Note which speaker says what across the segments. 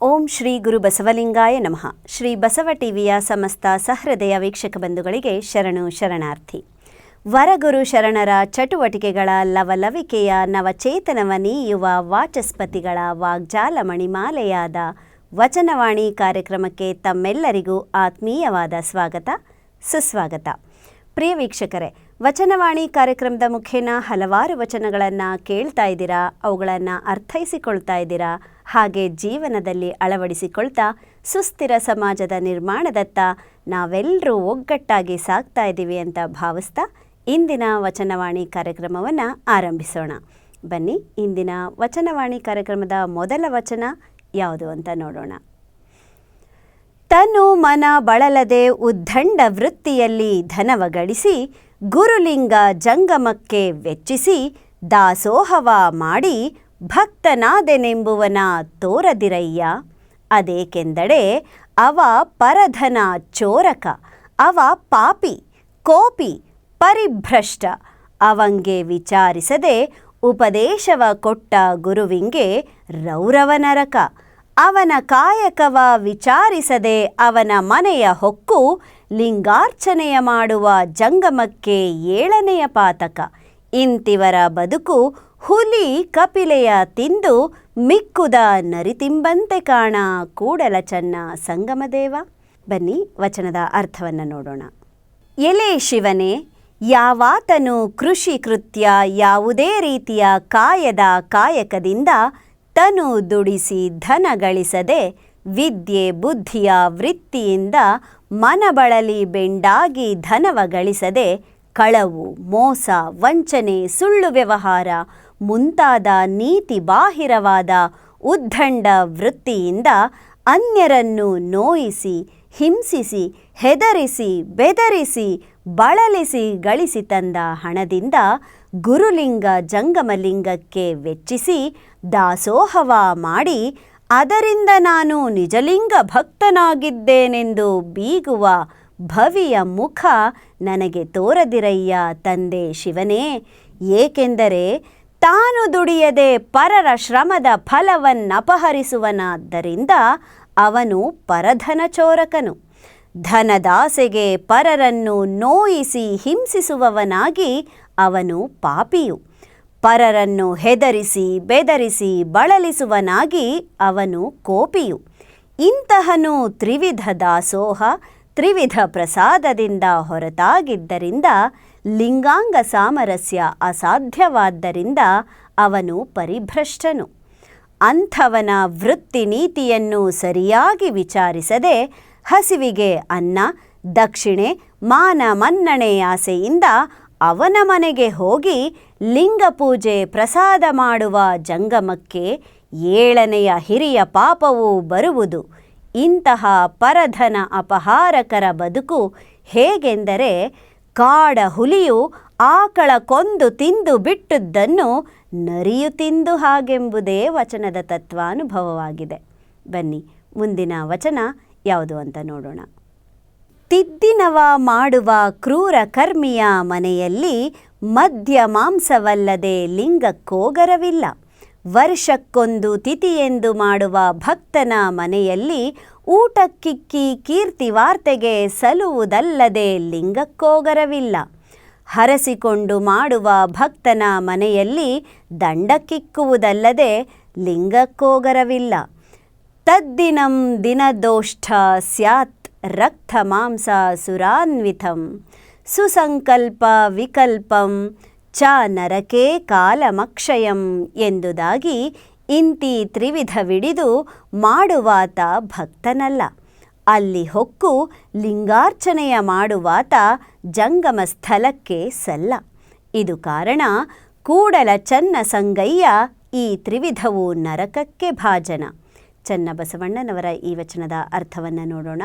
Speaker 1: ಓಂ ಶ್ರೀ ಗುರು ಬಸವಲಿಂಗಾಯ ನಮಃ. ಶ್ರೀ ಬಸವ ಟಿವಿಯ ಸಮಸ್ತ ಸಹೃದಯ ವೀಕ್ಷಕ ಬಂಧುಗಳಿಗೆ ಶರಣು ಶರಣಾರ್ಥಿ. ವರಗುರು ಶರಣರ ಚಟುವಟಿಕೆಗಳ ಲವಲವಿಕೆಯ ನವಚೇತನವ ನೀಯುವ ವಾಚಸ್ಪತಿಗಳ ವಾಗ್ಜಾಲ ಮಣಿಮಾಲೆಯಾದ ವಚನವಾಣಿ ಕಾರ್ಯಕ್ರಮಕ್ಕೆ ತಮ್ಮೆಲ್ಲರಿಗೂ ಆತ್ಮೀಯವಾದ ಸ್ವಾಗತ, ಸುಸ್ವಾಗತ. ಪ್ರಿಯ ವೀಕ್ಷಕರೇ, ವಚನವಾಣಿ ಕಾರ್ಯಕ್ರಮದ ಮುಖೇನ ಹಲವಾರು ವಚನಗಳನ್ನು ಕೇಳ್ತಾ ಇದ್ದೀರಾ, ಅವುಗಳನ್ನು ಅರ್ಥೈಸಿಕೊಳ್ತಾ ಇದ್ದೀರಾ ಹಾಗೆ ಜೀವನದಲ್ಲಿ ಅಳವಡಿಸಿಕೊಳ್ತಾ ಸುಸ್ಥಿರ ಸಮಾಜದ ನಿರ್ಮಾಣದತ್ತ ನಾವೆಲ್ಲರೂ ಒಗ್ಗಟ್ಟಾಗಿ ಸಾಗ್ತಾ ಇದ್ದೀವಿ ಅಂತ ಭಾವಿಸ್ತಾ ಇಂದಿನ ವಚನವಾಣಿ ಕಾರ್ಯಕ್ರಮವನ್ನು ಆರಂಭಿಸೋಣ. ಬನ್ನಿ, ಇಂದಿನ ವಚನವಾಣಿ ಕಾರ್ಯಕ್ರಮದ ಮೊದಲ ವಚನ ಯಾವುದು ಅಂತ ನೋಡೋಣ. ತನು ಮನ ಬಳಲದೆ ಉದ್ದಂಡ ವೃತ್ತಿಯಲ್ಲಿ ಧನವ ಗಳಿಸಿ, ಗುರುಲಿಂಗ ಜಂಗಮಕ್ಕೆ ವೆಚ್ಚಿಸಿ, ದಾಸೋಹವ ಮಾಡಿ ಭಕ್ತನಾದೆನೆಂಬುವನ ತೋರದಿರಯ್ಯ. ಅದೇಕೆಂದಡೆ ಅವ ಪರಧನ ಚೋರಕ, ಅವ ಪಾಪಿ, ಕೋಪಿ, ಪರಿಭ್ರಷ್ಟ. ಅವಂಗೆ ವಿಚಾರಿಸದೆ ಉಪದೇಶವ ಕೊಟ್ಟ ಗುರುವಿಂಗೆ ರೌರವ ನರಕ. ಅವನ ಕಾಯಕವ ವಿಚಾರಿಸದೆ ಅವನ ಮನೆಯ ಹೊಕ್ಕು ಲಿಂಗಾರ್ಚನೆಯ ಮಾಡುವ ಜಂಗಮಕ್ಕೆ ಏಳನೆಯ ಪಾತಕ. ಇಂತಿವರ ಬದುಕು ಹುಲಿ ಕಪಿಲೆಯ ತಿಂದು ಮಿಕ್ಕುದ ನರಿತಿಂಬಂತೆ ಕಾಣ ಕೂಡಲ ಚನ್ನ ಸಂಗಮದೇವ. ಬನ್ನಿ ವಚನದ ಅರ್ಥವನ್ನು ನೋಡೋಣ. ಎಲೆ ಶಿವನೇ, ಯಾವಾತನು ಕೃಷಿ ಕೃತ್ಯ ಯಾವುದೇ ರೀತಿಯ ಕಾಯದ ಕಾಯಕದಿಂದ ತನು ದುಡಿಸಿ ಧನ ಗಳಿಸದೆ ವಿದ್ಯೆ ಬುದ್ಧಿಯ ವೃತ್ತಿಯಿಂದ ಮನಬಳಲಿ ಬೆಂಡಾಗಿ ಧನವ ಗಳಿಸದೆ ಕಳವು, ಮೋಸ, ವಂಚನೆ, ಸುಳ್ಳು ವ್ಯವಹಾರ ಮುಂತಾದ ನೀತಿ ಬಾಹಿರವಾದ ಉದ್ದಂಡ ವೃತ್ತಿಯಿಂದ ಅನ್ಯರನ್ನು ನೋಯಿಸಿ, ಹಿಂಸಿಸಿ, ಹೆದರಿಸಿ, ಬೆದರಿಸಿ, ಬಳಲಿಸಿ ಗಳಿಸಿ ತಂದ ಹಣದಿಂದ ಗುರುಲಿಂಗ ಜಂಗಮಲಿಂಗಕ್ಕೆ ವೆಚ್ಚಿಸಿ ದಾಸೋಹವ ಮಾಡಿ, ಅದರಿಂದ ನಾನು ನಿಜಲಿಂಗ ಭಕ್ತನಾಗಿದ್ದೇನೆಂದು ಬೀಗುವ ಭವಿಯ ಮುಖ ನನಗೆ ತೋರದಿರಯ್ಯ ತಂದೆ ಶಿವನೇ, ಏಕೆಂದರೆ ತಾನು ದುಡಿಯದೆ ಪರರ ಶ್ರಮದ ಫಲವನ್ನಪಹರಿಸುವನಾದ್ದರಿಂದ ಅವನು ಪರಧನ ಚೋರಕನು. ಧನದಾಸೆಗೆ ಪರರನ್ನು ನೋಯಿಸಿ ಹಿಂಸಿಸುವವನಾಗಿ ಅವನು ಪಾಪಿಯು. ಪರರನ್ನು ಹೆದರಿಸಿ ಬೆದರಿಸಿ ಬಳಲಿಸುವನಾಗಿ ಅವನು ಕೋಪಿಯು. ಇಂತಹನು ತ್ರಿವಿಧ ದಾಸೋಹ, ತ್ರಿವಿಧ ಪ್ರಸಾದದಿಂದ ಹೊರತಾಗಿದ್ದರಿಂದ ಲಿಂಗಾಂಗ ಸಾಮರಸ್ಯ ಅಸಾಧ್ಯವಾದ್ದರಿಂದ ಅವನು ಪರಿಭ್ರಷ್ಟನು. ಅಂಥವನ ವೃತ್ತಿ ನೀತಿಯನ್ನು ಸರಿಯಾಗಿ ವಿಚಾರಿಸದೆ ಹಸಿವಿಗೆ ಅನ್ನ, ದಕ್ಷಿಣೆ, ಮಾನ ಮನ್ನಣೆ ಆಸೆಯಿಂದ ಅವನ ಮನೆಗೆ ಹೋಗಿ ಲಿಂಗ ಪೂಜೆ ಪ್ರಸಾದ ಮಾಡುವ ಜಂಗಮಕ್ಕೆ ಏಳನೆಯ ಹಿರಿಯ ಪಾಪವು ಬರುವುದು. ಇಂತಹ ಪರಧನ ಅಪಹಾರಕರ ಬದುಕು ಹೇಗೆಂದರೆ ಕಾಡ ಹುಲಿಯು ಆಕಳ ಕೊಂದು ತಿಂದು ಬಿಟ್ಟದ್ದನ್ನು ನರಿಯು ತಿಂದು ಹಾಗೆಂಬುದೇ ವಚನದ ತತ್ವಾನುಭವವಾಗಿದೆ. ಬನ್ನಿ, ಮುಂದಿನ ವಚನ ಯಾವುದು ಅಂತ ನೋಡೋಣ. ತಿದ್ದಿನವ ಮಾಡುವ ಕ್ರೂರ ಕರ್ಮಿಯ ಮನೆಯಲ್ಲಿ ಮದ್ಯ ಮಾಂಸವಲ್ಲದೆ ಲಿಂಗಕ್ಕೋಗರವಿಲ್ಲ ವರ್ಷಕ್ಕೊಂದು ತಿಥಿಯೆಂದು ಮಾಡುವ ಭಕ್ತನ ಮನೆಯಲ್ಲಿ ಊಟಕ್ಕಿಕ್ಕಿ ಕೀರ್ತಿ ವಾರ್ತೆಗೆ ಸಲುವುದಲ್ಲದೆ ಲಿಂಗಕ್ಕೋಗರವಿಲ್ಲ. ಹರಸಿಕೊಂಡು ಮಾಡುವ ಭಕ್ತನ ಮನೆಯಲ್ಲಿ ದಂಡಕ್ಕಿಕ್ಕುವುದಲ್ಲದೆ ಲಿಂಗಕ್ಕೋಗರವಿಲ್ಲ. ತದ್ದಿನಂ ದಿನದೋಷ್ಠ ಸ್ಯಾತ್ ರಕ್ತ ಮಾಂಸ ಸುರಾನ್ವಿತಂ. ಸುಸಂಕಲ್ಪ ವಿಕಲ್ಪಂ ಚ ನರಕೇ ಕಾಲಮಕ್ಷಯಂ ಎಂದುದಾಗಿ ಇಂತಿ ತ್ರಿವಿಧವಿಡಿದು ಮಾಡುವಾತ ಭಕ್ತನಲ್ಲ. ಅಲ್ಲಿ ಹೊಕ್ಕು ಲಿಂಗಾರ್ಚನೆಯ ಮಾಡುವಾತ ಜಂಗಮ ಸ್ಥಳಕ್ಕೆ ಸಲ್ಲ. ಇದು ಕಾರಣ ಕೂಡಲ ಚನ್ನ ಸಂಗಯ್ಯ ಈ ತ್ರಿವಿಧವು ನರಕಕ್ಕೆ ಭಾಜನ. ಚನ್ನ ಬಸವಣ್ಣನವರ ಈ ವಚನದ ಅರ್ಥವನ್ನು ನೋಡೋಣ.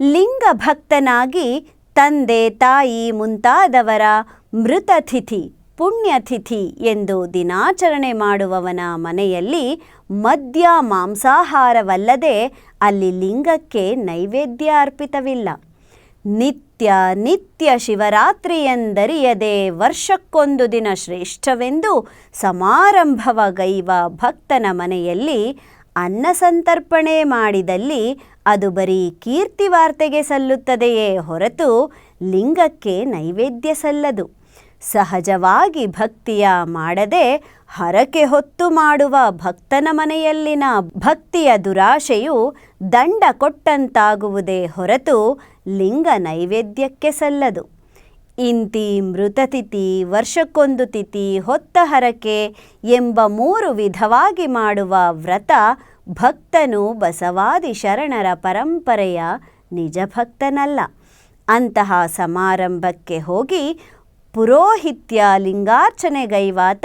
Speaker 1: ಲಿಂಗ ಭಕ್ತನಾಗಿ ತಂದೆ ತಾಯಿ ಮುಂತಾದವರ ಮೃತತಿಥಿ ಪುಣ್ಯತಿಥಿ ಎಂದು ದಿನಾಚರಣೆ ಮಾಡುವವನ ಮನೆಯಲ್ಲಿ ಮದ್ಯ ಮಾಂಸಾಹಾರವಲ್ಲದೆ ಅಲ್ಲಿ ಲಿಂಗಕ್ಕೆ ನೈವೇದ್ಯ ಅರ್ಪಿತವಿಲ್ಲ ನಿತ್ಯ ನಿತ್ಯ ಶಿವರಾತ್ರಿಯೆಂದರಿಯದೆ ವರ್ಷಕ್ಕೊಂದು ದಿನ ಶ್ರೇಷ್ಠವೆಂದು ಸಮಾರಂಭವಗೈವ ಭಕ್ತನ ಮನೆಯಲ್ಲಿ ಅನ್ನ ಸಂತರ್ಪಣೆ ಮಾಡಿದಲ್ಲಿ ಅದು ಬರೀ ಕೀರ್ತಿ ವಾರ್ತೆಗೆ ಸಲ್ಲುತ್ತದೆಯೇ ಹೊರತು ಲಿಂಗಕ್ಕೆ ನೈವೇದ್ಯ ಸಲ್ಲದು. ಸಹಜವಾಗಿ ಭಕ್ತಿಯ ಮಾಡದೆ ಹರಕೆ ಹೊತ್ತು ಮಾಡುವ ಭಕ್ತನ ಮನೆಯಲ್ಲಿನ ಭಕ್ತಿಯ ದುರಾಶೆಯು ದಂಡ ಕೊಟ್ಟಂತಾಗುವುದೇ ಹೊರತು ಲಿಂಗ ನೈವೇದ್ಯಕ್ಕೆ ಸಲ್ಲದು. ಇಂತಿ ಮೃತತಿಥಿ ವರ್ಷಕ್ಕೊಂದು ತಿಥಿ, ಹೊತ್ತ ಹರಕೆ ಎಂಬ ಮೂರು ವಿಧವಾಗಿ ಮಾಡುವ ವ್ರತ ಭಕ್ತನು ಬಸವಾದಿ ಶರಣರ ಪರಂಪರೆಯ ನಿಜ ಭಕ್ತನಲ್ಲ. ಅಂತಹ ಸಮಾರಂಭಕ್ಕೆ ಹೋಗಿ ಪುರೋಹಿತ್ಯ ಲಿಂಗಾರ್ಚನೆಗೈವಾತ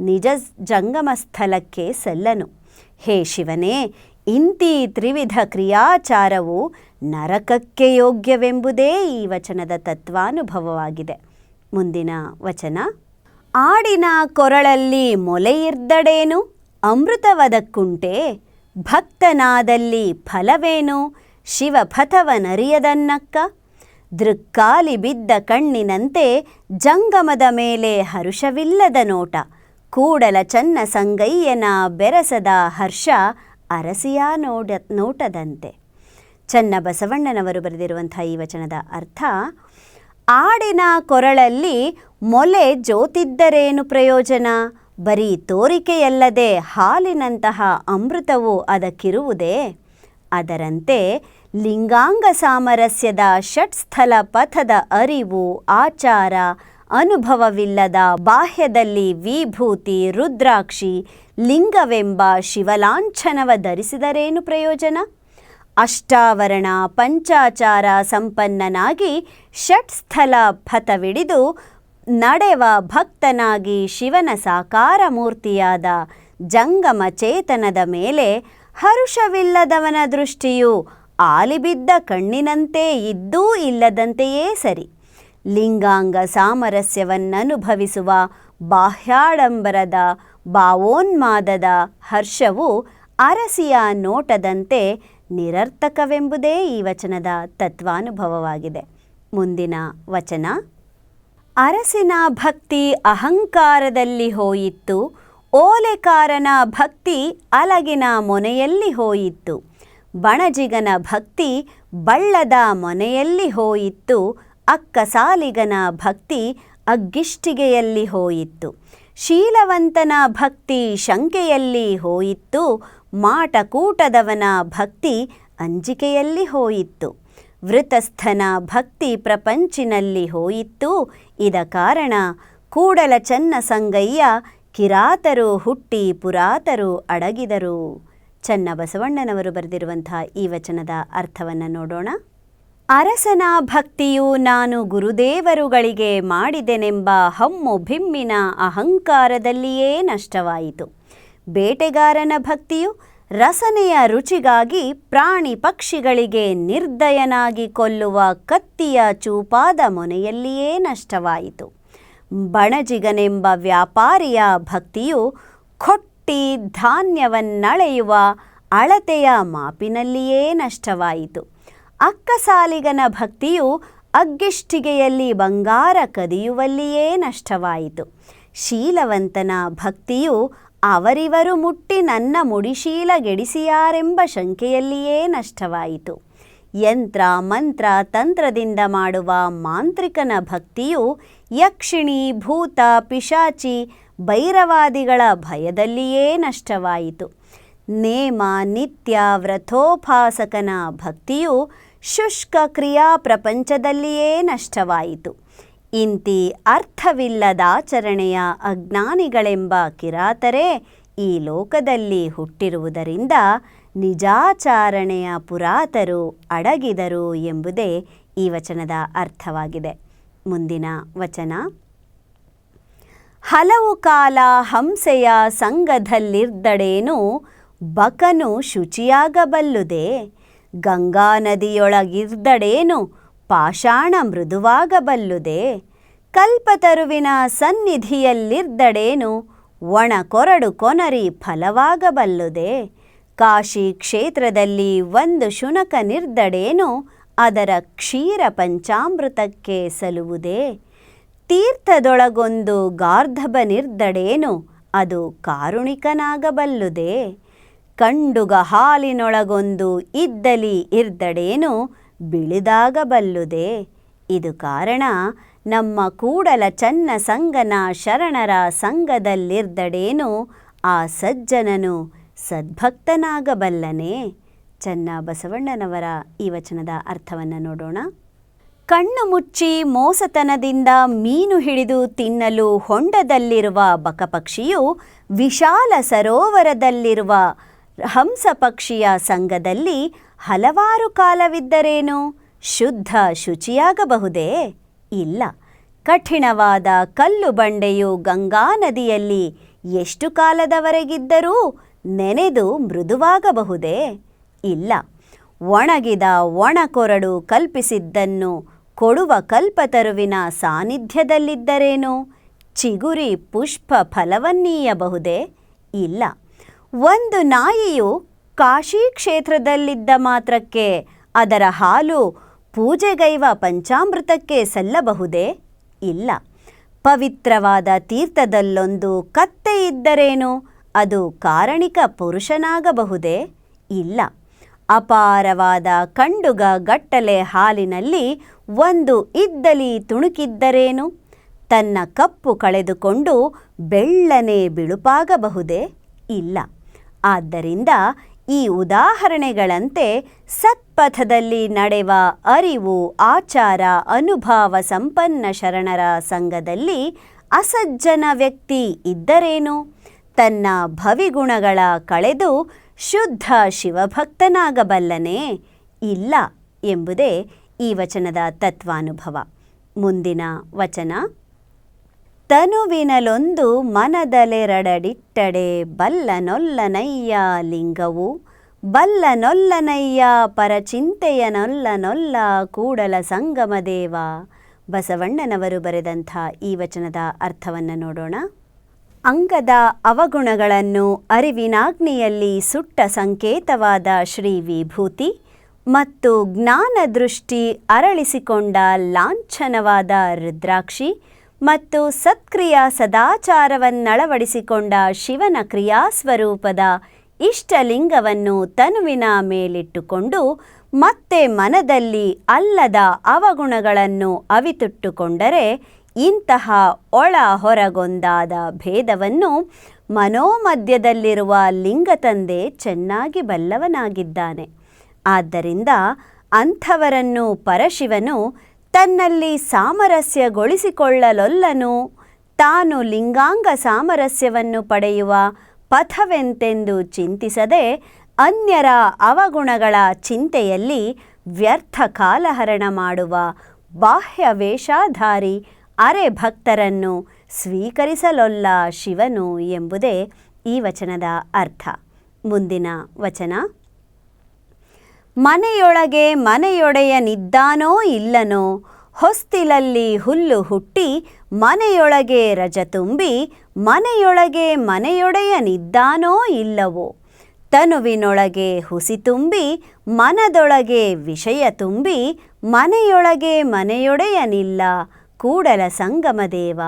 Speaker 1: ನಿಜ ಜಂಗಮ ಸ್ಥಳಕ್ಕೆ ಸಲ್ಲನು. ಹೇ ಶಿವನೇ, ಇಂತಿ ತ್ರಿವಿಧ ಕ್ರಿಯಾಚಾರವು ನರಕಕ್ಕೆ ಯೋಗ್ಯವೆಂಬುದೇ ಈ ವಚನದ ತತ್ವಾನುಭವವಾಗಿದೆ. ಮುಂದಿನ ವಚನ, ಆಡಿನ ಕೊರಳಲ್ಲಿ ಮೊಲೆಯಿರ್ದಡೇನು? ಅಮೃತವದಕ್ಕುಂಟೆ, ಭಕ್ತನಾದಲ್ಲಿ ಫಲವೇನು? ಶಿವಪಥವನರಿಯದನ್ನಕ್ಕ ದೃಕ್ಕಾಲಿ ಬಿದ್ದ ಕಣ್ಣಿನಂತೆ ಜಂಗಮದ ಮೇಲೆ ಹರುಷವಿಲ್ಲದ ನೋಟ. ಕೂಡಲ ಚನ್ನ ಸಂಗಯ್ಯನ ಬೆರಸದ ಹರ್ಷ ಅರಸಿಯ ನೋಡ, ನೋಟದಂತೆ. ಚನ್ನ ಬಸವಣ್ಣನವರು ಬರೆದಿರುವಂಥ ಈ ವಚನದ ಅರ್ಥ, ಆಡಿನ ಕೊರಳಲ್ಲಿ ಮೊಲೆ ಜೋತಿದ್ದರೇನು ಪ್ರಯೋಜನ? ಬರೀ ತೋರಿಕೆಯಲ್ಲದೆ ಹಾಲಿನಂತಹ ಅಮೃತವು ಅದಕ್ಕಿರುವುದೇ? ಅದರಂತೆ ಲಿಂಗಾಂಗ ಸಾಮರಸ್ಯದ ಷಟ್ಸ್ಥಲ ಪಥದ ಅರಿವು, ಆಚಾರ, ಅನುಭವವಿಲ್ಲದ ಬಾಹ್ಯದಲ್ಲಿ ವಿಭೂತಿ, ರುದ್ರಾಕ್ಷಿ, ಲಿಂಗವೆಂಬ ಶಿವಲಾಂಛನವ ಧರಿಸಿದರೇನು ಪ್ರಯೋಜನ? ಅಷ್ಟಾವರಣ ಪಂಚಾಚಾರ ಸಂಪನ್ನನಾಗಿ ಷಟ್ಸ್ಥಲ ಪಥವಿಡಿದು ನಡೆವ ಭಕ್ತನಾಗಿ ಶಿವನ ಸಾಕಾರ ಮೂರ್ತಿಯಾದ ಜಂಗಮ ಚೇತನದ ಮೇಲೆ ಹರುಷವಿಲ್ಲದವನ ದೃಷ್ಟಿಯು ಆಲಿಬಿದ್ದ ಕಣ್ಣಿನಂತೆ ಇದ್ದೂ ಇಲ್ಲದಂತೆಯೇ ಸರಿ. ಲಿಂಗಾಂಗ ಸಾಮರಸ್ಯವನ್ನನುಭವಿಸುವ ಬಾಹ್ಯಾಡಂಬರದ, ಭಾವೋನ್ಮಾದದ ಹರ್ಷವು ಅರಸಿಯ ನೋಟದಂತೆ ನಿರರ್ಥಕವೆಂಬುದೇ ಈ ವಚನದ ತತ್ವಾನುಭವವಾಗಿದೆ. ಮುಂದಿನ ವಚನ. ಅರಸಿನ ಭಕ್ತಿ ಅಹಂಕಾರದಲ್ಲಿ ಹೋಯಿತ್ತು, ಓಲೆಕಾರನ ಭಕ್ತಿ ಅಲಗಿನ ಮೊನೆಯಲ್ಲಿ ಹೋಯಿತ್ತು. ಬಣಜಿಗನ ಭಕ್ತಿ ಬಳ್ಳದ ಮೊನೆಯಲ್ಲಿ ಹೋಯಿತ್ತು ಅಕ್ಕಸಾಲಿಗನ ಭಕ್ತಿ ಅಗ್ಗಿಷ್ಟಿಗೆಯಲ್ಲಿ ಹೋಯಿತ್ತು. ಶೀಲವಂತನ ಭಕ್ತಿ ಶಂಕೆಯಲ್ಲಿ ಹೋಯಿತ್ತು, ಮಾಟಕೂಟದವನ ಭಕ್ತಿ ಅಂಜಿಕೆಯಲ್ಲಿ ಹೋಯಿತ್ತು. ವೃತಸ್ಥನ ಭಕ್ತಿ ಪ್ರಪಂಚಿನಲ್ಲಿ ಹೋಯಿತ್ತು, ಇದ ಕಾರಣ ಕೂಡಲ ಚನ್ನ ಸಂಗಯ್ಯ ಕಿರಾತರು ಹುಟ್ಟಿ ಪುರಾತರು ಅಡಗಿದರು. ಚನ್ನ ಬಸವಣ್ಣನವರು ಬರೆದಿರುವಂಥ ಈ ವಚನದ ಅರ್ಥವನ್ನು ನೋಡೋಣ. ಅರಸನ ಭಕ್ತಿಯು ನಾನು ಗುರುದೇವರುಗಳಿಗೆ ಮಾಡಿದೆನೆಂಬ ಹಮ್ಮು ಬಿಮ್ಮಿನ ಅಹಂಕಾರದಲ್ಲಿಯೇ ನಷ್ಟವಾಯಿತು. ಬೇಟೆಗಾರನ ಭಕ್ತಿಯು ರಸನೆಯ ರುಚಿಗಾಗಿ ಪ್ರಾಣಿ ಪಕ್ಷಿಗಳಿಗೆ ನಿರ್ದಯನಾಗಿ ಕೊಲ್ಲುವ ಕತ್ತಿಯ ಚೂಪಾದ ಮೊನೆಯಲ್ಲಿಯೇ ನಷ್ಟವಾಯಿತು. ಬಣಜಿಗನೆಂಬ ವ್ಯಾಪಾರಿಯ ಭಕ್ತಿಯು ಕೊಟ್ಟಿ ಧಾನ್ಯವನ್ನಳೆಯುವ ಅಳತೆಯ ಮಾಪಿನಲ್ಲಿಯೇ ನಷ್ಟವಾಯಿತು. ಅಕ್ಕಸಾಲಿಗನ ಭಕ್ತಿಯು ಅಗ್ಗಿಷ್ಟಿಗೆಯಲ್ಲಿ ಬಂಗಾರ ಕದಿಯುವಲ್ಲಿಯೇ ನಷ್ಟವಾಯಿತು. ಶೀಲವಂತನ ಭಕ್ತಿಯು ಅವರಿವರು ಮುಟ್ಟಿ ನನ್ನ ಮುಡಿಶೀಲಗೆಡಿಸಿಯಾರೆಂಬ ಶಂಕೆಯಲ್ಲಿಯೇ ನಷ್ಟವಾಯಿತು. ಯಂತ್ರ ಮಂತ್ರ ತಂತ್ರದಿಂದ ಮಾಡುವ ಮಾಂತ್ರಿಕನ ಭಕ್ತಿಯು ಯಕ್ಷಿಣಿ ಭೂತ ಪಿಶಾಚಿ ಭೈರವಾದಿಗಳ ಭಯದಲ್ಲಿಯೇ ನಷ್ಟವಾಯಿತು. ನೇಮ, ನಿತ್ಯ ವ್ರಥೋಪಾಸಕನ ಭಕ್ತಿಯು ಶುಷ್ಕ ಕ್ರಿಯಾ ಪ್ರಪಂಚದಲ್ಲಿಯೇ ನಷ್ಟವಾಯಿತು. ಇಂತಿ ಅರ್ಥವಿಲ್ಲದಾಚರಣೆಯ ಅಜ್ಞಾನಿಗಳೆಂಬ ಕಿರಾತರೇ ಈ ಲೋಕದಲ್ಲಿ ಹುಟ್ಟಿರುವುದರಿಂದ ನಿಜಾಚಾರಣೆಯ ಪುರಾತರು ಅಡಗಿದರು ಎಂಬುದೇ ಈ ವಚನದ ಅರ್ಥವಾಗಿದೆ. ಮುಂದಿನ ವಚನ. ಹಲವು ಕಾಲ ಹಂಸೆಯ ಸಂಘದಲ್ಲಿರ್ದಡೇನು ಬಕನು ಶುಚಿಯಾಗಬಲ್ಲುದೆ. ಗಂಗಾ ನದಿಯೊಳಗಿರ್ದಡೇನು ಪಾಷಾಣ ಮೃದುವಾಗಬಲ್ಲುದೆ. ಕಲ್ಪತರುವಿನ ಸನ್ನಿಧಿಯಲ್ಲಿರ್ದಡೇನು ಒಣ ಕೊರಡು ಕೊನರಿ ಫಲವಾಗಬಲ್ಲುದೆ. ಕಾಶಿ ಕ್ಷೇತ್ರದಲ್ಲಿ ಒಂದು ಶುನಕ ನಿರ್ದಡೇನು ಅದರ ಕ್ಷೀರ ಪಂಚಾಮೃತಕ್ಕೆ ಸಲುವುದೇ ತೀರ್ಥದೊಳಗೊಂದು ಗಾರ್ಧಬ ನಿರ್ದಡೇನು ಅದು ಕಾರುಣಿಕನಾಗಬಲ್ಲುದೆ. ಕಂಡುಗ ಹಾಲಿನೊಳಗೊಂದು ಇದ್ದಲಿ ಇರ್ದಡೇನು? ಬಿಳಿದಾಗಬಲ್ಲುದೆ. ಇದು ಕಾರಣ, ನಮ್ಮ ಕೂಡಲ ಚನ್ನ ಸಂಗನ ಶರಣರ ಸಂಗದಲ್ಲಿರ್ದಡೇನು ಆ ಸಜ್ಜನನು ಸದ್ಭಕ್ತನಾಗಬಲ್ಲನೆ. ಚನ್ನ ಬಸವಣ್ಣನವರ ಈ ವಚನದ ಅರ್ಥವನ್ನು ನೋಡೋಣ. ಕಣ್ಣು ಮುಚ್ಚಿ ಮೋಸತನದಿಂದ ಮೀನು ಹಿಡಿದು ತಿನ್ನಲು ಹೊಂಡದಲ್ಲಿರುವ ಬಕಪಕ್ಷಿಯು ವಿಶಾಲ ಸರೋವರದಲ್ಲಿರುವ ಹಂಸ ಪಕ್ಷಿಯ ಸಂಘದಲ್ಲಿ ಹಲವಾರು ಕಾಲವಿದ್ದರೇನು? ಶುದ್ಧ ಶುಚಿಯಾಗಬಹುದೇ? ಇಲ್ಲ. ಕಠಿಣವಾದ ಕಲ್ಲು ಬಂಡೆಯು ಗಂಗಾ ನದಿಯಲ್ಲಿ ಎಷ್ಟು ಕಾಲದವರೆಗಿದ್ದರೂ ನೆನೆದು ಮೃದುವಾಗಬಹುದೇ? ಇಲ್ಲ. ಒಣಗಿದ ಒಣಕೊರಡು ಕಲ್ಪಿಸಿದ್ದನ್ನು ಕೊಡುವ ಕಲ್ಪತರುವಿನ ಸಾನ್ನಿಧ್ಯದಲ್ಲಿದ್ದರೇನು? ಚಿಗುರಿ ಪುಷ್ಪ ಫಲವನ್ನೀಯಬಹುದೇ ಇಲ್ಲ. ಒಂದು ನಾಯಿಯು ಕಾಶಿ ಕ್ಷೇತ್ರದಲ್ಲಿದ್ದ ಮಾತ್ರಕ್ಕೆ ಅದರ ಹಾಲು ಪೂಜೆಗೈವ ಪಂಚಾಮೃತಕ್ಕೆ ಸಲ್ಲಬಹುದೇ? ಇಲ್ಲ. ಪವಿತ್ರವಾದ ತೀರ್ಥದಲ್ಲೊಂದು ಕತ್ತೆ ಇದ್ದರೇನು? ಅದು ಕಾರಣಿಕ ಪುರುಷನಾಗಬಹುದೇ? ಇಲ್ಲ. ಅಪಾರವಾದ ಕಂಡುಗ ಗಟ್ಟಲೆ ಹಾಲಿನಲ್ಲಿ ಒಂದು ಇದ್ದಲಿ ತುಣುಕಿದ್ದರೇನು? ತನ್ನ ಕಪ್ಪು ಕಳೆದುಕೊಂಡು ಬೆಳ್ಳನೆ ಬಿಳುಪಾಗಬಹುದೇ? ಇಲ್ಲ. ಆದ್ದರಿಂದ ಈ ಉದಾಹರಣೆಗಳಂತೆ ಸತ್ಪಥದಲ್ಲಿ ನಡೆವ ಅರಿವು, ಆಚಾರ, ಅನುಭಾವ ಸಂಪನ್ನ ಶರಣರ ಸಂಘದಲ್ಲಿ ಅಸಜ್ಜನ ವ್ಯಕ್ತಿ ಇದ್ದರೇನು? ತನ್ನ ಭವಿಗುಣಗಳ ಕಳೆದು ಶುದ್ಧ ಶಿವಭಕ್ತನಾಗಬಲ್ಲನೇ? ಇಲ್ಲ ಎಂಬುದೇ ಈ ವಚನದ ತತ್ವಾನುಭವ. ಮುಂದಿನ ವಚನ, ತನುವಿನಲೊಂದು ಮನದಲೆರಡಡಿಟ್ಟಡೆ ಬಲ್ಲನೊಲ್ಲನಯ್ಯ ಲಿಂಗವು, ಬಲ್ಲನೊಲ್ಲನಯ್ಯ ಪರಚಿಂತೆಯನೊಲ್ಲನೊಲ್ಲ ಕೂಡಲ ಸಂಗಮದೇವ ಬಸವಣ್ಣನವರು ಬರೆದಂಥ ಈ ವಚನದ ಅರ್ಥವನ್ನು ನೋಡೋಣ. ಅಂಗದ ಅವಗುಣಗಳನ್ನು ಅರಿವಿನಾಗ್ನಿಯಲ್ಲಿ ಸುಟ್ಟ ಸಂಕೇತವಾದ ಶ್ರೀ ವಿಭೂತಿ ಮತ್ತು ಜ್ಞಾನ ದೃಷ್ಟಿ ಅರಳಿಸಿಕೊಂಡ ಲಾಂಛನವಾದ ರುದ್ರಾಕ್ಷಿ ಮತ್ತು ಸತ್ಕ್ರಿಯ ಸದಾಚಾರವನ್ನಳವಡಿಸಿಕೊಂಡ ಶಿವನ ಕ್ರಿಯಾಸ್ವರೂಪದ ಇಷ್ಟಲಿಂಗವನ್ನು ತನುವಿನ ಮೇಲಿಟ್ಟುಕೊಂಡು ಮತ್ತೆ ಮನದಲ್ಲಿ ಅಲ್ಲದ ಅವಗುಣಗಳನ್ನು ಅವಿತುಟ್ಟುಕೊಂಡರೆ ಇಂತಹ ಒಳ ಹೊರಗೊಂದಾದ ಭೇದವನ್ನು ಮನೋಮಧ್ಯದಲ್ಲಿರುವ ಲಿಂಗತಂದೆ ಚೆನ್ನಾಗಿ ಬಲ್ಲವನಾಗಿದ್ದಾನೆ. ಆದ್ದರಿಂದ ಅಂಥವರನ್ನು ಪರಶಿವನು ತನ್ನಲ್ಲಿ ಸಾಮರಸ್ಯಗೊಳಿಸಿಕೊಳ್ಳಲೊಲ್ಲನು. ತಾನು ಲಿಂಗಾಂಗ ಸಾಮರಸ್ಯವನ್ನು ಪಡೆಯುವ ಪಥವೆಂತೆಂದು ಚಿಂತಿಸದೆ ಅನ್ಯರ ಅವಗುಣಗಳ ಚಿಂತೆಯಲ್ಲಿ ವ್ಯರ್ಥ ಕಾಲಹರಣ ಮಾಡುವ ಬಾಹ್ಯ ವೇಷಾಧಾರಿ ಅರೆ ಭಕ್ತರನ್ನು ಸ್ವೀಕರಿಸಲೊಲ್ಲ ಶಿವನು ಎಂಬುದೇ ಈ ವಚನದ ಅರ್ಥ. ಮುಂದಿನ ವಚನ. ಮನೆಯೊಳಗೆ ಮನೆಯೊಡೆಯನಿದ್ದಾನೋ ಇಲ್ಲನೋ, ಹೊಸ್ತಿಲಲ್ಲಿ ಹುಲ್ಲು ಹುಟ್ಟಿ ಮನೆಯೊಳಗೆ ರಜ ತುಂಬಿ ಮನೆಯೊಳಗೆ ಮನೆಯೊಡೆಯನಿದ್ದಾನೋ ಇಲ್ಲವೋ, ತನುವಿನೊಳಗೆ ಹುಸಿ ತುಂಬಿ ಮನದೊಳಗೆ ವಿಷಯ ತುಂಬಿ ಮನೆಯೊಳಗೆ ಮನೆಯೊಡೆಯನಿಲ್ಲ ಕೂಡಲ ಸಂಗಮದೇವ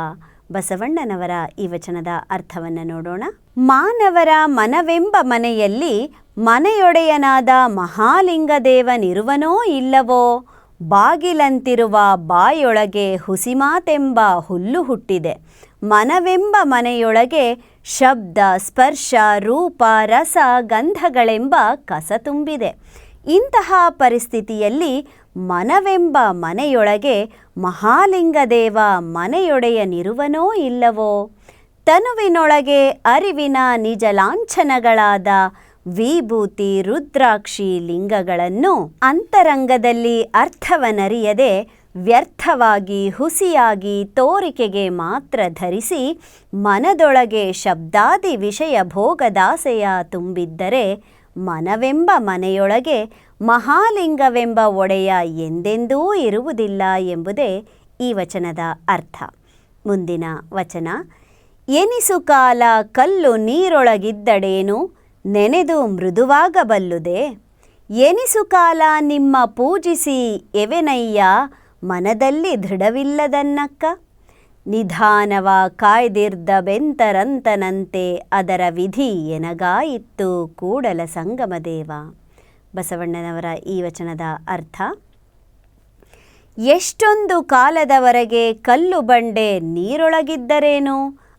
Speaker 1: ಬಸವಣ್ಣನವರ ಈ ವಚನದ ಅರ್ಥವನ್ನು ನೋಡೋಣ. ಮಾನವರ ಮನವೆಂಬ ಮನೆಯಲ್ಲಿ ಮನೆಯೊಡೆಯನಾದ ಮಹಾಲಿಂಗದೇವನಿರುವನೋ ಇಲ್ಲವೋ? ಬಾಗಿಲಂತಿರುವ ಬಾಯೊಳಗೆ ಹುಸಿಮಾತೆಂಬ ಹುಲ್ಲು ಹುಟ್ಟಿದೆ. ಮನವೆಂಬ ಮನೆಯೊಳಗೆ ಶಬ್ದ, ಸ್ಪರ್ಶ, ರೂಪ, ರಸ, ಗಂಧಗಳೆಂಬ ಕಸ ತುಂಬಿದೆ. ಇಂತಹ ಪರಿಸ್ಥಿತಿಯಲ್ಲಿ ಮನವೆಂಬ ಮನೆಯೊಳಗೆ ಮಹಾಲಿಂಗದೇವ ಮನೆಯೊಡೆಯನಿರುವನೋ ಇಲ್ಲವೋ? ತನುವಿನೊಳಗೆ ಅರಿವಿನ ನಿಜ ಲಾಂಛನಗಳಾದ ವಿಭೂತಿ ರುದ್ರಾಕ್ಷಿ ಲಿಂಗಗಳನ್ನು ಅಂತರಂಗದಲ್ಲಿ ಅರ್ಥವನರಿಯದೆ ವ್ಯರ್ಥವಾಗಿ ಹುಸಿಯಾಗಿ ತೋರಿಕೆಗೆ ಮಾತ್ರ ಧರಿಸಿ ಮನದೊಳಗೆ ಶಬ್ದಾದಿ ವಿಷಯ ಭೋಗದಾಸೆಯ ತುಂಬಿದ್ದರೆ ಮನವೆಂಬ ಮನೆಯೊಳಗೆ ಮಹಾಲಿಂಗವೆಂಬ ಒಡೆಯ ಎಂದೆಂದೂ ಇರುವುದಿಲ್ಲ ಎಂಬುದೇ ಈ ವಚನದ ಅರ್ಥ. ಮುಂದಿನ ವಚನ, ಎನಿಸು ಕಾಲ ಕಲ್ಲು ನೀರೊಳಗಿದ್ದಡೇನು ನೆನೆದು ಮೃದುವಾಗಬಲ್ಲುದೆ. ಎನಿಸು ಕಾಲ ನಿಮ್ಮ ಪೂಜಿಸಿ ಎವೆನಯ್ಯ, ಮನದಲ್ಲಿ ದೃಢವಿಲ್ಲದನ್ನಕ್ಕ? ನಿಧಾನವ ಕಾಯ್ದಿರ್ದ ಬೆಂತರಂತನಂತೆ ಅದರ ವಿಧಿ ಎನಗಾಯಿತ್ತು ಕೂಡಲ ಸಂಗಮದೇವ. ಬಸವಣ್ಣನವರ ಈ ವಚನದ ಅರ್ಥ, ಎಷ್ಟೊಂದು ಕಾಲದವರೆಗೆ ಕಲ್ಲು ಬಂಡೆ ನೀರೊಳಗಿದ್ದರೇನು?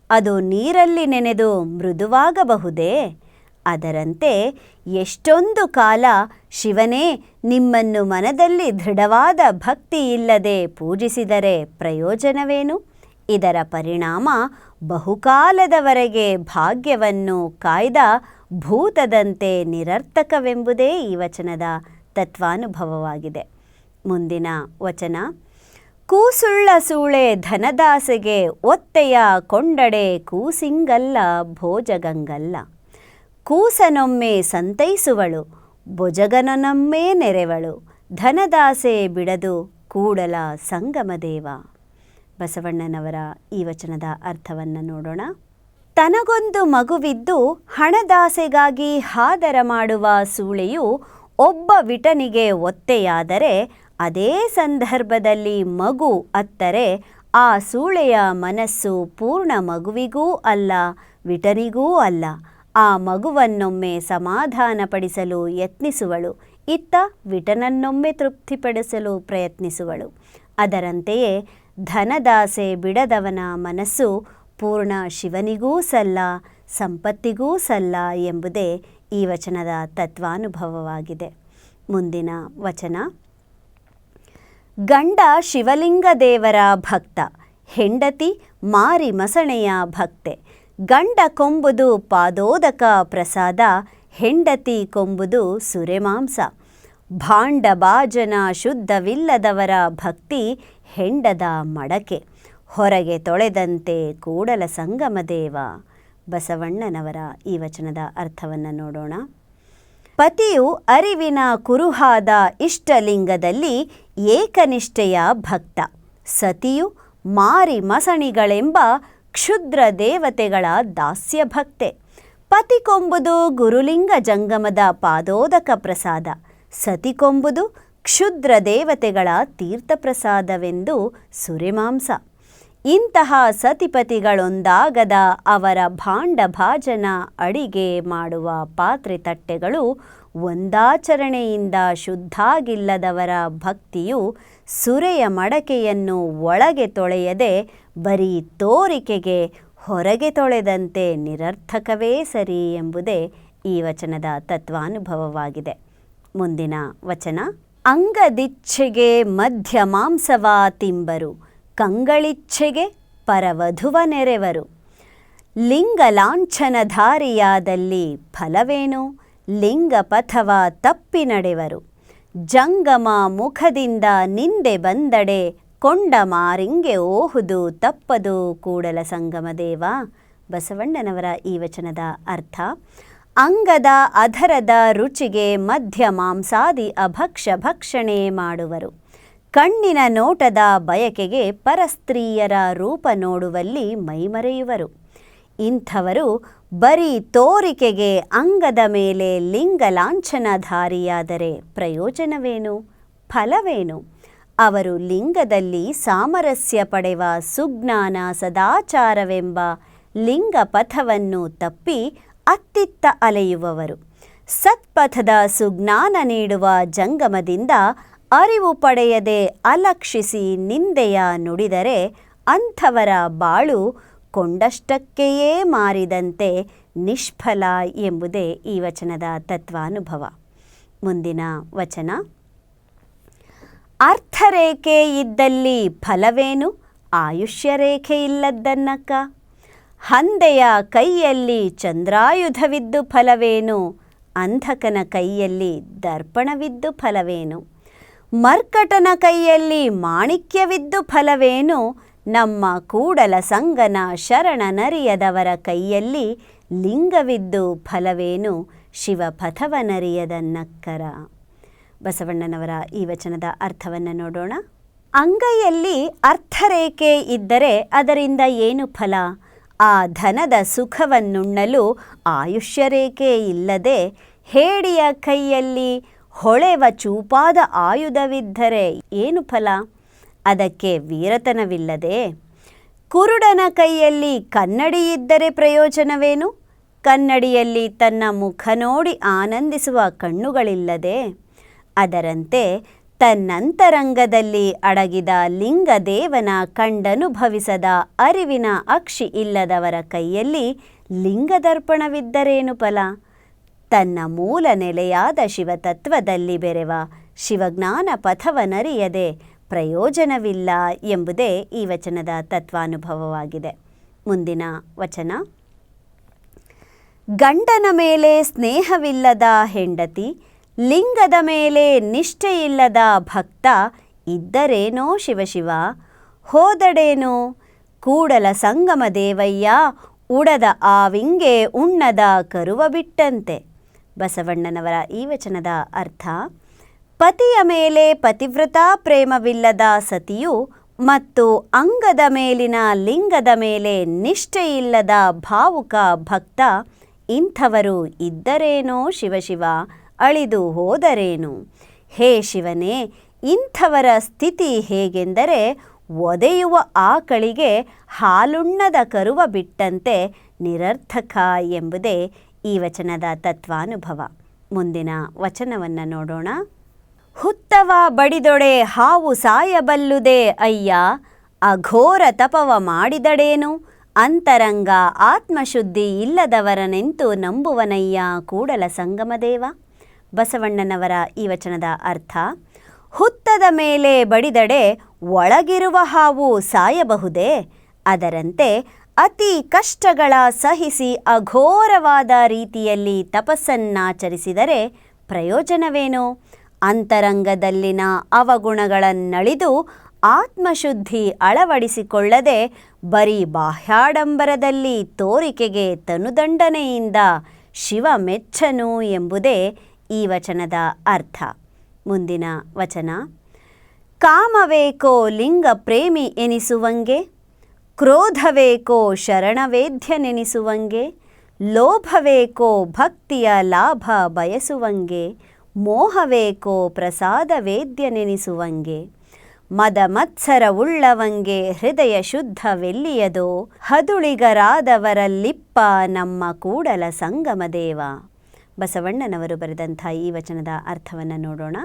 Speaker 1: ಅದು ನೀರಲ್ಲಿ ನೆನೆದು ಮೃದುವಾಗಬಹುದೇ? ಅದರಂತೆ ಎಷ್ಟೊಂದು ಕಾಲ ಶಿವನೇ ನಿಮ್ಮನ್ನು ಮನದಲ್ಲಿ ದೃಢವಾದ ಭಕ್ತಿ ಇಲ್ಲದೆ ಪೂಜಿಸಿದರೆ ಪ್ರಯೋಜನವೇನು? ಇದರ ಪರಿಣಾಮ ಬಹುಕಾಲದವರೆಗೆ ಭಾಗ್ಯವನ್ನು ಕಾಯ್ದ ಭೂತದಂತೆ ನಿರರ್ಥಕವೆಂಬುದೇ ಈ ವಚನದ ತತ್ವಾನುಭವವಾಗಿದೆ. ಮುಂದಿನ ವಚನ. ಕೂಸುಳ್ಳ ಸೂಳೆ ಧನದಾಸೆಗೆ ಒತ್ತೆಯ ಕೊಂಡಡೆ ಕೂಸಿಂಗಲ್ಲ ಭೋಜಗಂಗಲ್ಲ. ಕೂಸನೊಮ್ಮೆ ಸಂತೈಸುವಳು, ಭುಜಗನನೊಮ್ಮೆ ನೆರೆವಳು, ಧನದಾಸೆ ಬಿಡದು ಕೂಡಲ ಸಂಗಮದೇವ. ಬಸವಣ್ಣನವರ ಈ ವಚನದ ಅರ್ಥವನ್ನು ನೋಡೋಣ. ತನಗೊಂದು ಮಗುವಿದ್ದು ಹಣದಾಸೆಗಾಗಿ ಹಾದರ ಮಾಡುವ ಸೂಳೆಯು ಒಬ್ಬ ವಿಟನಿಗೆ ಒತ್ತೆಯಾದರೆ, ಅದೇ ಸಂದರ್ಭದಲ್ಲಿ ಮಗು ಅತ್ತರೆ, ಆ ಸೂಳೆಯ ಮನಸ್ಸು ಪೂರ್ಣ ಮಗುವಿಗೂ ಅಲ್ಲ, ವಿಟನಿಗೂ ಅಲ್ಲ. ಆ ಮಗುವನ್ನೊಮ್ಮೆ ಸಮಾಧಾನಪಡಿಸಲು ಯತ್ನಿಸುವಳು. ಇತ್ತ ವಿಟನನ್ನೊಮ್ಮೆ ತೃಪ್ತಿಪಡಿಸಲು ಪ್ರಯತ್ನಿಸುವಳು. ಅದರಂತೆಯೇ ಧನದಾಸೆ ಬಿಡದವನ ಮನಸ್ಸು ಪೂರ್ಣ ಶಿವನಿಗೂ ಸಲ್ಲ, ಸಂಪತ್ತಿಗೂ ಸಲ್ಲ ಎಂಬುದೇ ಈ ವಚನದ ತತ್ವಾನುಭವವಾಗಿದೆ. ಮುಂದಿನ ವಚನ. ಗಂಡ ಶಿವಲಿಂಗ ದೇವರ ಭಕ್ತ, ಹೆಂಡತಿ ಮಾರಿ ಮಸಣೆಯ ಭಕ್ತೆ. ಗಂಡ ಕೊಂಬುದು ಪಾದೋದಕ ಪ್ರಸಾದ, ಹೆಂಡತಿ ಕೊಂಬುದು ಸುರೆಮಾಂಸ. ಭಾಂಡ ಬಾಜನ ಶುದ್ಧವಿಲ್ಲದವರ ಭಕ್ತಿ ಹೆಂಡದ ಮಡಕೆ. ಹೊರಗೆ ತೊಳೆದಂತೆ ಕೂಡಲ ಸಂಗಮದೇವ ಬಸವಣ್ಣನವರ ಈ ವಚನದ ಅರ್ಥವನ್ನು ನೋಡೋಣ. ಪತಿಯು ಅರಿವಿನ ಕುರುಹಾದ ಇಷ್ಟಲಿಂಗದಲ್ಲಿ ಏಕನಿಷ್ಠೆಯ ಭಕ್ತ. ಸತಿಯು ಮಾರಿ ಮಸಣಿಗಳೆಂಬ ಕ್ಷುದ್ರ ದೇವತೆಗಳ ದಾಸ್ಯ ಭಕ್ತೆ ಪತಿಕೊಂಬುದು ಗುರುಲಿಂಗ ಜಂಗಮದ ಪಾದೋದಕ ಪ್ರಸಾದ. ಸತಿಕೊಂಬುದು ಕ್ಷುದ್ರ ದೇವತೆಗಳ ತೀರ್ಥಪ್ರಸಾದವೆಂದು ಸುರಿಮಾಂಸ. ಇಂತಹ ಸತಿಪತಿಗಳೊಂದಾಗದ ಅವರ ಭಾಂಡ ಭಾಜನ ಅಡಿಗೆ ಮಾಡುವ ಪಾತ್ರೆ ತಟ್ಟೆಗಳು ಒಂದಾಚರಣೆಯಿಂದ ಶುದ್ಧಾಗಿಲ್ಲದವರ ಭಕ್ತಿಯು ಸುರೆಯ ಮಡಕೆಯನ್ನು ಒಳಗೆ ತೊಳೆಯದೆ ಬರೀ ತೋರಿಕೆಗೆ ಹೊರಗೆ ತೊಳೆದಂತೆ ನಿರರ್ಥಕವೇ ಸರಿ ಎಂಬುದೇ ಈ ವಚನದ ತತ್ವಾನುಭವವಾಗಿದೆ. ಮುಂದಿನ ವಚನ, ಅಂಗದಿಚ್ಛೆಗೆ ಮಧ್ಯ ಮಾಂಸವಾ ತಿಂಬರು ಕಂಗಳಿಚ್ಛೆಗೆ ಪರವಧುವ ನೆರೆವರು. ಲಿಂಗಲಾಂಛನಧಾರಿಯಾದಲ್ಲಿ ಫಲವೇನು? ಲಿಂಗ ಪಥವ ತಪ್ಪಿ ನಡೆವರು. ಜಂಗಮ ಮುಖದಿಂದ ನಿಂದೆ ಬಂದಡೆ, ಕೊಂಡ ಮಾರಿಂಗೆ ಓಹುದು ತಪ್ಪದು ಕೂಡಲ ಸಂಗಮ ದೇವ. ಬಸವಣ್ಣನವರ ಈ ವಚನದ ಅರ್ಥ, ಅಂಗದ ಅಧರದ ರುಚಿಗೆ ಮಧ್ಯ ಮಾಂಸಾದಿ ಅಭಕ್ಷ ಭಕ್ಷಣೆ ಮಾಡುವರು. ಕಣ್ಣಿನ ನೋಟದ ಬಯಕೆಗೆ ಪರಸ್ತ್ರೀಯರ ರೂಪ ನೋಡುವಲ್ಲಿ ಮೈಮರೆಯುವರು. ಇಂಥವರು ಬರೀ ತೋರಿಕೆಗೆ ಅಂಗದ ಮೇಲೆ ಲಿಂಗ ಲಾಂಛನಧಾರಿಯಾದರೆ ಪ್ರಯೋಜನವೇನು? ಫಲವೇನು? ಅವರು ಲಿಂಗದಲ್ಲಿ ಸಾಮರಸ್ಯ ಪಡೆವ ಸುಜ್ಞಾನ ಸದಾಚಾರವೆಂಬ ಲಿಂಗ ಪಥವನ್ನು ತಪ್ಪಿ ಅತ್ತಿತ್ತ ಅಲೆಯುವವರು. ಸತ್ಪಥದ ಸುಜ್ಞಾನ ನೀಡುವ ಜಂಗಮದಿಂದ ಅರಿವು ಪಡೆಯದೆ ಅಲಕ್ಷಿಸಿ ನಿಂದೆಯ ನುಡಿದರೆ ಅಂಥವರ ಬಾಳು ಕೊಂಡಷ್ಟಕ್ಕೆಯೇ ಮಾರಿದಂತೆ ನಿಷ್ಫಲ ಎಂಬುದೇ ಈ ವಚನದ ತತ್ವಾನುಭವ. ಮುಂದಿನ ವಚನ. ಅರ್ಥರೇಖೆ ಇದ್ದಲ್ಲಿ ಫಲವೇನು? ಆಯುಷ್ಯ ರೇಖೆ ಇಲ್ಲದ್ದನ್ನಕ್ಕ. ಹಂದೆಯ ಕೈಯಲ್ಲಿ ಚಂದ್ರಾಯುಧವಿದ್ದು ಫಲವೇನು? ಅಂಧಕನ ಕೈಯಲ್ಲಿ ದರ್ಪಣವಿದ್ದು ಫಲವೇನು? ಮರ್ಕಟನ ಕೈಯಲ್ಲಿ ಮಾಣಿಕ್ಯವಿದ್ದು ಫಲವೇನು? ನಮ್ಮ ಕೂಡಲ ಸಂಗನ ಶರಣ ನರಿಯದವರ ಕೈಯಲ್ಲಿ ಲಿಂಗವಿದ್ದು ಫಲವೇನು ಶಿವ ಪಥವನರಿಯದ ನಕ್ಕರ. ಬಸವಣ್ಣನವರ ಈ ವಚನದ ಅರ್ಥವನ್ನು ನೋಡೋಣ. ಅಂಗೈಯಲ್ಲಿ ಅರ್ಥರೇಖೆ ಇದ್ದರೆ ಅದರಿಂದ ಏನು ಫಲ? ಆ ಧನದ ಸುಖವನ್ನುಣ್ಣಲು ಆಯುಷ್ಯ ರೇಖೆ ಇಲ್ಲದೆ ಹೇಡಿಯ ಕೈಯಲ್ಲಿ ಹೊಳೆವ ಚೂಪಾದ ಆಯುಧವಿದ್ದರೆ ಏನು ಫಲ? ಅದಕ್ಕೆ ವೀರತನವಿಲ್ಲದೆ ಕುರುಡನ ಕೈಯಲ್ಲಿ ಕನ್ನಡಿ ಇದ್ದರೆ ಪ್ರಯೋಜನವೇನು? ಕನ್ನಡಿಯಲ್ಲಿ ತನ್ನ ಮುಖ ನೋಡಿ ಆನಂದಿಸುವ ಕಣ್ಣುಗಳಿಲ್ಲದೆ, ಅದರಂತೆ ತನ್ನಂತರಂಗದಲ್ಲಿ ಅಡಗಿದ ಲಿಂಗದೇವನ ಕಂಡನುಭವಿಸದ ಅರಿವಿನ ಅಕ್ಷಿ ಇಲ್ಲದವರ ಕೈಯಲ್ಲಿ ಲಿಂಗದರ್ಪಣವಿದ್ದರೇನು ಫಲ? ತನ್ನ ಮೂಲ ನೆಲೆಯಾದ ಶಿವತತ್ವದಲ್ಲಿ ಬೆರೆವ ಶಿವಜ್ಞಾನ ಪಥವನರಿಯದೆ ಪ್ರಯೋಜನವಿಲ್ಲ ಎಂಬುದೇ ಈ ವಚನದ ತತ್ವಾನುಭವವಾಗಿದೆ. ಮುಂದಿನ ವಚನ. ಗಂಡನ ಮೇಲೆ ಸ್ನೇಹವಿಲ್ಲದ ಹೆಂಡತಿ, ಲಿಂಗದ ಮೇಲೆ ನಿಷ್ಠೆಯಿಲ್ಲದ ಭಕ್ತ ಇದ್ದರೇನೋ ಶಿವಶಿವ, ಹೋದಡೇನೋ ಕೂಡಲ ಸಂಗಮ ದೇವಯ್ಯ, ಉಡದ ಆವಿಂಗೆ ಉಣ್ಣದ ಕರುವ ಬಿಟ್ಟಂತೆ. ಬಸವಣ್ಣನವರ ಈ ವಚನದ ಅರ್ಥ ಪತಿಯ ಮೇಲೆ ಪತಿವ್ರತಾ ಪ್ರೇಮವಿಲ್ಲದ ಸತಿಯು ಮತ್ತು ಅಂಗದ ಮೇಲಿನ ಲಿಂಗದ ಮೇಲೆ ನಿಷ್ಠೆಯಿಲ್ಲದ ಭಾವುಕ ಭಕ್ತ ಇಂಥವರು ಇದ್ದರೇನೋ ಶಿವಶಿವ, ಅಳಿದು ಹೋದರೇನು? ಹೇ ಶಿವನೇ, ಇಂಥವರ ಸ್ಥಿತಿ ಹೇಗೆಂದರೆ ಒದೆಯುವ ಆಕಳಿಗೆ ಹಾಲುಣ್ಣದ ಕರುವ ಬಿಟ್ಟಂತೆ ನಿರರ್ಥಕ ಎಂಬುದೇ ಈ ವಚನದ ತತ್ವಾನುಭವ. ಮುಂದಿನ ವಚನವನ್ನು ನೋಡೋಣ. ಹುತ್ತವ ಬಡಿದೊಡೆ ಹಾವು ಸಾಯಬಲ್ಲುದೆ ಅಯ್ಯ, ಅಘೋರ ತಪವ ಮಾಡಿದಡೇನು? ಅಂತರಂಗ ಆತ್ಮಶುದ್ಧಿ ಇಲ್ಲದವರನೆಂತು ನಂಬುವನಯ್ಯ ಕೂಡಲ ಸಂಗಮದೇವ? ಬಸವಣ್ಣನವರ ಈ ವಚನದ ಅರ್ಥ, ಹುತ್ತದ ಮೇಲೆ ಬಡಿದಡೆ ಒಳಗಿರುವ ಹಾವು ಸಾಯಬಹುದೇ? ಅದರಂತೆ ಅತಿ ಕಷ್ಟಗಳ ಸಹಿಸಿ ಅಘೋರವಾದ ರೀತಿಯಲ್ಲಿ ತಪಸ್ಸನ್ನಾಚರಿಸಿದರೆ ಪ್ರಯೋಜನವೇನು? ಅಂತರಂಗದಲ್ಲಿನ ಅವಗುಣಗಳನ್ನಳಿದು ಆತ್ಮಶುದ್ಧಿ ಅಳವಡಿಸಿಕೊಳ್ಳದೆ ಬರೀ ಬಾಹ್ಯಾಡಂಬರದಲ್ಲಿ ತೋರಿಕೆಗೆ ತನುದಂಡನೆಯಿಂದ ಶಿವ ಮೆಚ್ಚನು ಎಂಬುದೇ ಈ ವಚನದ ಅರ್ಥ. ಮುಂದಿನ ವಚನ. ಕಾಮವೇಕೋ ಲಿಂಗ ಪ್ರೇಮಿ ಎನಿಸುವಂಗೆ, ಕ್ರೋಧವೇಕೋ ಶರಣವೇದ್ಯನೆನಿಸುವಂಗೆ ಲೋಭವೇಕೋ ಭಕ್ತಿಯ ಲಾಭ ಬಯಸುವಂಗೆ ಮೋಹವೇಕೋ ಪ್ರಸಾದ ವೇದ್ಯನೆನಿಸುವಂಗೆ ಮದ ಮತ್ಸರವುಳ್ಳವಂಗೆ ಹೃದಯ ಶುದ್ಧವೆಲ್ಲಿಯದೋ ಹದುಳಿಗರಾದವರಲ್ಲಿಪ್ಪ ನಮ್ಮ ಕೂಡಲ ಸಂಗಮ ದೇವ ಬಸವಣ್ಣನವರು ಬರೆದಂಥ ಈ ವಚನದ ಅರ್ಥವನ್ನು ನೋಡೋಣ.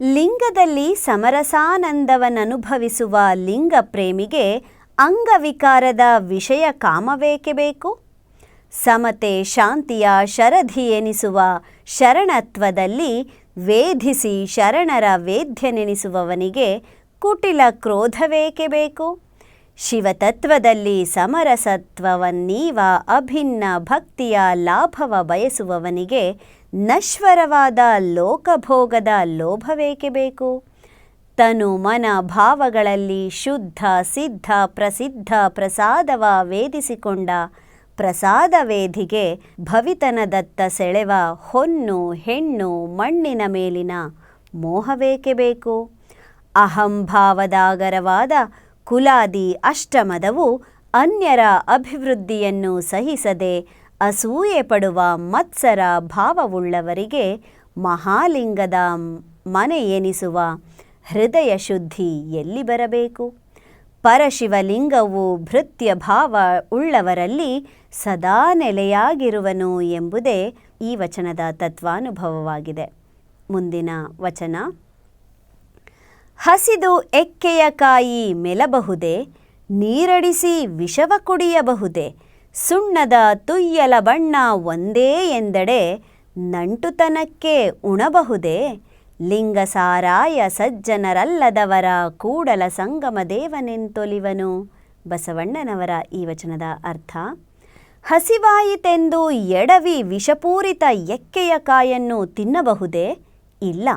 Speaker 1: ಲಿಂಗದಲ್ಲಿ ಸಮರಸಾನಂದವನ್ನನುಭವಿಸುವ ಲಿಂಗ ಪ್ರೇಮಿಗೆ ಅಂಗವಿಕಾರದ ವಿಷಯ ಕಾಮವೇಕೆ ಬೇಕು? ಸಮತೆ ಶಾಂತಿಯ ಶರಧಿ ಎನಿಸುವ ಶರಣತ್ವದಲ್ಲಿ ವೇಧಿಸಿ ಶರಣರ ವೇದ್ಯನೆನಿಸುವವನಿಗೆ ಕುಟಿಲ ಕ್ರೋಧವೇಕೆ ಬೇಕು? ಶಿವತತ್ವದಲ್ಲಿ ಸಮರಸತ್ವವನ್ನೀವ ಅಭಿನ್ನ ಭಕ್ತಿಯ ಲಾಭವ ಬಯಸುವವನಿಗೆ ನಶ್ವರವಾದ ಲೋಕಭೋಗದ ಲೋಭವೇಕೆ ಬೇಕು? ತನು ಮನ ಭಾವಗಳಲ್ಲಿ ಶುದ್ಧ, ಸಿದ್ಧ, ಪ್ರಸಿದ್ಧ, ಪ್ರಸಾದವ ವೇದಿಸಿಕೊಂಡ ಪ್ರಸಾದ ವೇದಿಗೆ ಭವಿತನದತ್ತ ಸೆಳೆವ ಹೊನ್ನು, ಹೆಣ್ಣು, ಮಣ್ಣಿನ ಮೇಲಿನ ಮೋಹವೇಕೆ ಬೇಕು? ಅಹಂಭಾವದಾಗರವಾದ ಕುಲಾದಿ ಅಷ್ಟಮದವು ಅನ್ಯರ ಅಭಿವೃದ್ಧಿಯನ್ನು ಸಹಿಸದೆ ಅಸೂಯೆ ಪಡುವ ಮತ್ಸರ ಭಾವವುಳ್ಳವರಿಗೆ ಮಹಾಲಿಂಗದ ಮನೆಯೆನಿಸುವ ಹೃದಯ ಶುದ್ಧಿ ಎಲ್ಲಿ ಬರಬೇಕು? ಪರಶಿವಲಿಂಗವು ಭೃತ್ಯ ಭಾವ ಉಳ್ಳವರಲ್ಲಿ ಸದಾ ನೆಲೆಯಾಗಿರುವನು ಎಂಬುದೇ ಈ ವಚನದ ತತ್ವಾನುಭವವಾಗಿದೆ. ಮುಂದಿನ ವಚನ. ಹಸಿದು ಎಕ್ಕೆಯ ಕಾಯಿ ಮೆಲಬಹುದೇ, ನೀರಡಿಸಿ ವಿಷವ ಕುಡಿಯಬಹುದೇ, ಸುಣ್ಣದ ತುಯ್ಯಲ ಬಣ್ಣ ಒಂದೇ ಎಂದೆಡೆ ನಂಟುತನಕ್ಕೆ ಉಣಬಹುದೇ ಲಿಂಗಸಾರಾಯ ಸಜ್ಜನರಲ್ಲದವರ ಕೂಡಲ ಸಂಗಮ ದೇವನೆಂತೊಲಿವನು. ಬಸವಣ್ಣನವರ ಈ ವಚನದ ಅರ್ಥ, ಹಸಿವಾಯಿತೆಂದು ಎಡವಿ ವಿಷಪೂರಿತ ಎಕ್ಕೆಯ ಕಾಯನ್ನು ತಿನ್ನಬಹುದೇ? ಇಲ್ಲ.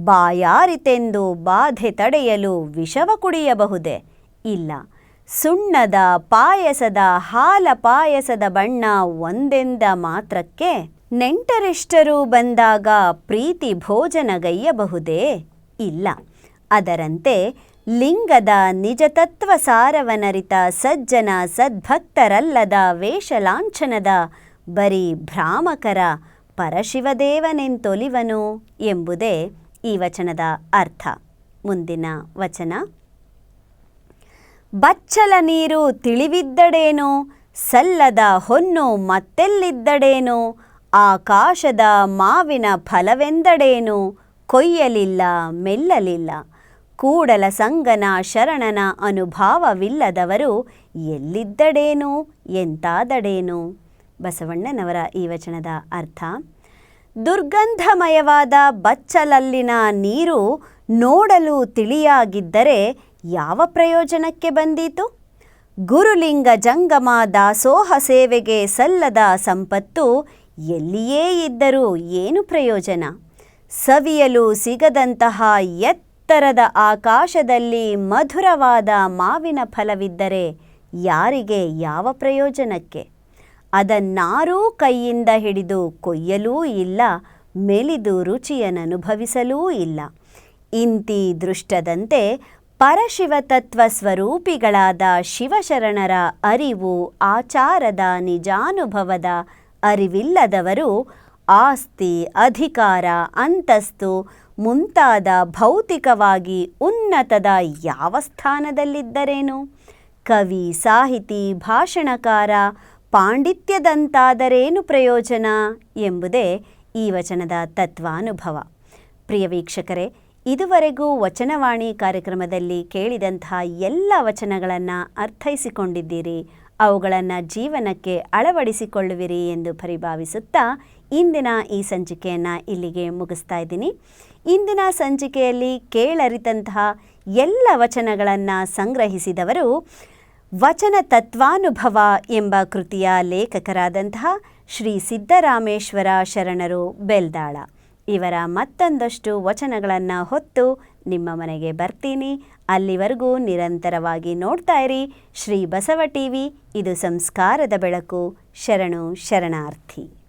Speaker 1: ಬಾಯಾರಿತೆಂದು ಬಾಧೆ ತಡೆಯಲು ವಿಷವ ಕುಡಿಯಬಹುದೇ? ಇಲ್ಲ. ಸುಣ್ಣದ ಪಾಯಸದ ಹಾಲ ಪಾಯಸದ ಬಣ್ಣ ಒಂದೆಂದ ಮಾತ್ರಕ್ಕೆ ನೆಂಟರೆಷ್ಟರೂ ಬಂದಾಗ ಪ್ರೀತಿ ಭೋಜನಗೈಯಬಹುದೇ? ಇಲ್ಲ. ಅದರಂತೆ ಲಿಂಗದ ನಿಜತತ್ವ ಸಾರವನರಿತ ಸಜ್ಜನ ಸದ್ಭಕ್ತರಲ್ಲದ ವೇಷಲಾಂಛನದ ಬರೀ ಭ್ರಾಮಕರ ಪರಶಿವದೇವನೆಂತೊಲಿವನು ಎಂಬುದೇ ಈ ವಚನದ ಅರ್ಥ. ಮುಂದಿನ ವಚನ. ಬಚ್ಚಲ ನೀರು ತಿಳಿವಿದ್ದಡೇನೋ, ಸಲ್ಲದ ಹೊನ್ನು ಮತ್ತೆಲ್ಲಿದ್ದಡೇನು ಆಕಾಶದ ಮಾವಿನ ಫಲವೆಂದಡೇನು? ಕೊಯ್ಯಲಿಲ್ಲ, ಮೆಲ್ಲಲಿಲ್ಲ. ಕೂಡಲ ಸಂಗನ ಶರಣನ ಅನುಭಾವವಿಲ್ಲದವರು ಎಲ್ಲಿದ್ದಡೇನು? ಎಂತಾದಡೇನು? ಬಸವಣ್ಣನವರ ಈ ವಚನದ ಅರ್ಥ, ದುರ್ಗಂಧಮಯವಾದ ಬಚ್ಚಲಲ್ಲಿನ ನೀರು ನೋಡಲು ತಿಳಿಯಾಗಿದ್ದರೆ ಯಾವ ಪ್ರಯೋಜನಕ್ಕೆ ಬಂದೀತು? ಗುರುಲಿಂಗ ಜಂಗಮ ದಾಸೋಹ ಸೇವೆಗೆ ಸಲ್ಲದ ಸಂಪತ್ತು ಎಲ್ಲಿಯೇ ಇದ್ದರೂ ಏನು ಪ್ರಯೋಜನ? ಸವಿಯಲು ಸಿಗದಂತಹ ಎತ್ತರದ ಆಕಾಶದಲ್ಲಿ ಮಧುರವಾದ ಮಾವಿನ ಫಲವಿದ್ದರೆ ಯಾರಿಗೆ ಯಾವ ಪ್ರಯೋಜನಕ್ಕೆ? ಅದನ್ನಾರೂ ಕೈಯಿಂದ ಹಿಡಿದು ಕೊಯ್ಯಲೂ ಇಲ್ಲ, ಮೆಲಿದು ರುಚಿಯನ್ನನುಭವಿಸಲೂ ಇಲ್ಲ. ಇಂತಿ ದೃಷ್ಟದಂತೆ ಪರಶಿವತತ್ವ ಸ್ವರೂಪಿಗಳಾದ ಶಿವಶರಣರ ಅರಿವು ಆಚಾರದ ನಿಜಾನುಭವದ ಅರಿವಿಲ್ಲದವರು ಆಸ್ತಿ, ಅಧಿಕಾರ, ಅಂತಸ್ತು ಮುಂತಾದ ಭೌತಿಕವಾಗಿ ಉನ್ನತದ ಯಾವ ಸ್ಥಾನದಲ್ಲಿದ್ದರೇನು? ಕವಿ, ಸಾಹಿತಿ, ಭಾಷಣಕಾರ, ಪಾಂಡಿತ್ಯದಂತಾದರೇನು ಪ್ರಯೋಜನ ಎಂಬುದೇ ಈ ವಚನದ ತತ್ವಾನುಭವ. ಪ್ರಿಯ ವೀಕ್ಷಕರೇ, ಇದುವರೆಗೂ ವಚನವಾಣಿ ಕಾರ್ಯಕ್ರಮದಲ್ಲಿ ಕೇಳಿದಂತಹ ಎಲ್ಲ ವಚನಗಳನ್ನು ಅರ್ಥೈಸಿಕೊಂಡಿದ್ದೀರಿ. ಅವುಗಳನ್ನು ಜೀವನಕ್ಕೆ ಅಳವಡಿಸಿಕೊಳ್ಳುವಿರಿ ಎಂದು ಪರಿಭಾವಿಸುತ್ತಾ ಇಂದಿನ ಈ ಸಂಚಿಕೆಯನ್ನು ಇಲ್ಲಿಗೆ ಮುಗಿಸ್ತಾ ಇದ್ದೀನಿ. ಇಂದಿನ ಸಂಚಿಕೆಯಲ್ಲಿ ಕೇಳರಿತಂತಹ ಎಲ್ಲ ವಚನಗಳನ್ನು ಸಂಗ್ರಹಿಸಿದವರು ವಚನ ತತ್ವಾನುಭವ ಎಂಬ ಕೃತಿಯ ಲೇಖಕರಾದಂತಹ ಶ್ರೀ ಸಿದ್ದರಾಮೇಶ್ವರ ಶರಣರು ಬೆಲ್ದಾಳ. ಇವರ ಮತ್ತೊಂದಷ್ಟು ವಚನಗಳನ್ನು ಹೊತ್ತು ನಿಮ್ಮ ಮನೆಗೆ ಬರ್ತೀನಿ. ಅಲ್ಲಿವರೆಗೂ ನಿರಂತರವಾಗಿ ನೋಡ್ತಾ ಇರಿ ಶ್ರೀ ಬಸವ ಟಿವಿ. ಇದು ಸಂಸ್ಕಾರದ ಬೆಳಕು. ಶರಣು ಶರಣಾರ್ಥಿ.